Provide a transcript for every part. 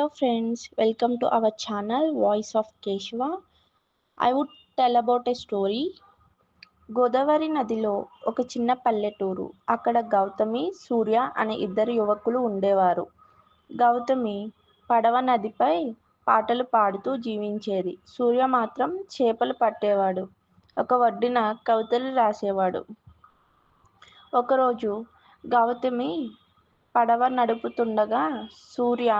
Hello friends welcome to our channel voice of Keshava I would tell about a story Godavari నదిలో ఒక చిన్న పల్లెటూరు. అక్కడ గౌతమి సూర్య అనే ఇద్దరు యువకులు ఉండేవారు. గౌతమి పడవ నదిపై పాటలు పాడుతూ జీవించేది. సూర్య మాత్రం చేపలు పట్టేవాడు. ఒక ఒడ్డున కవితలు రాసేవాడు. ఒకరోజు గౌతమి పడవ నడుపుతుండగా సూర్య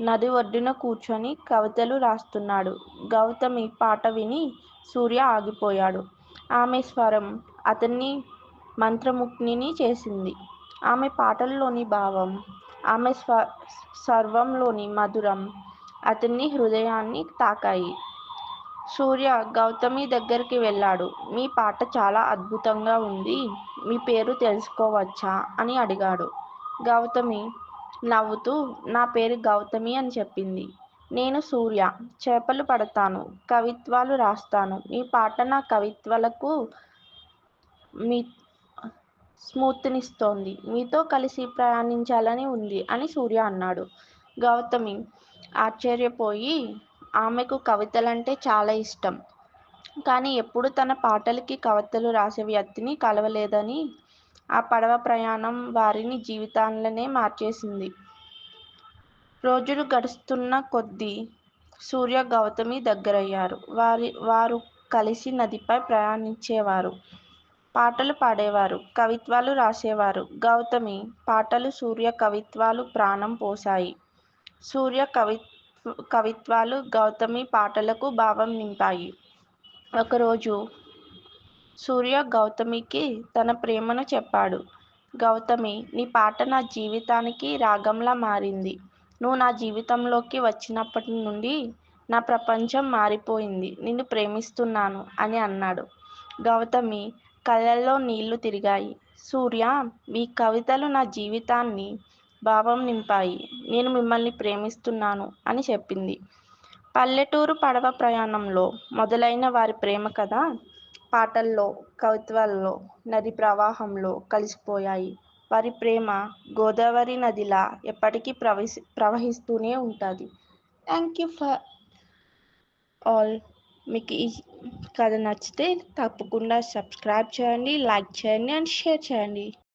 నది ఒడ్డున కూర్చొని కవితలు రాస్తున్నాడు. గౌతమి పాట విని సూర్య ఆగిపోయాడు. ఆమె స్వరం అతన్ని మంత్రముగ్నిని చేసింది. ఆమె పాటల్లోని భావం ఆమె స్వ సర్వంలోని మధురం అతన్ని హృదయాన్ని తాకాయి. సూర్య గౌతమి దగ్గరికి వెళ్ళాడు. మీ పాట చాలా అద్భుతంగా ఉంది. మీ పేరు తెలుసుకోవచ్చా? అని అడిగాడు. గౌతమి నవ్వుతూ నా పేరు గౌతమి అని చెప్పింది. నేను సూర్య. చేపలు పడతాను. కవిత్వాలు రాస్తాను. మీ పాట నా కవిత్వాలకు మీ స్ఫూర్తినిస్తోంది మీతో కలిసి ప్రయాణించాలని ఉంది అని సూర్య అన్నాడు. గౌతమి ఆశ్చర్యపోయి ఆమెకు కవితలంటే చాలా ఇష్టం. కానీ ఎప్పుడు తన పాటలకి కవితలు రాసే వ్యక్తిని కలవలేదని ఆ పడవ ప్రయాణం వారిని జీవితాలనే మార్చేసింది. రోజులు గడుస్తున్న కొద్దీ సూర్య గౌతమి దగ్గరయ్యారు. వారి వారు కలిసి నదిపై ప్రయాణించేవారు. పాటలు పాడేవారు కవిత్వాలు రాసేవారు. గౌతమి పాటలు సూర్య కవిత్వాలు ప్రాణం పోసాయి సూర్య కవి కవిత్వాలు గౌతమి పాటలకు భావం నింపాయి. ఒకరోజు సూర్య గౌతమికి తన ప్రేమను చెప్పాడు. గౌతమి నీ పాట నా జీవితానికి రాగంలా మారింది. నువ్వు నా జీవితంలోకి వచ్చినప్పటి నుండి నా ప్రపంచం మారిపోయింది. నిన్ను ప్రేమిస్తున్నాను అని అన్నాడు. గౌతమి కళ్ళల్లో నీళ్ళు తిరిగాయి. సూర్య మీ కవితలు నా జీవితాన్ని భావం నింపాయి. నేను మిమ్మల్ని ప్రేమిస్తున్నాను అని చెప్పింది. పల్లెటూరు పడవ ప్రయాణంలో మొదలైన వారి ప్రేమ కథ పాటల్లో కవిత్వాల్లో నది ప్రవాహంలో కలిసిపోయాయి. వారి ప్రేమ గోదావరి నదిలా ఎప్పటికీ ప్రవహి ప్రవహిస్తూనే ఉంటుంది. Thank you for all. మీకు ఈ కథ నచ్చితే తప్పకుండా సబ్స్క్రైబ్ చేయండి లైక్ చేయండి అండ్ షేర్ చేయండి.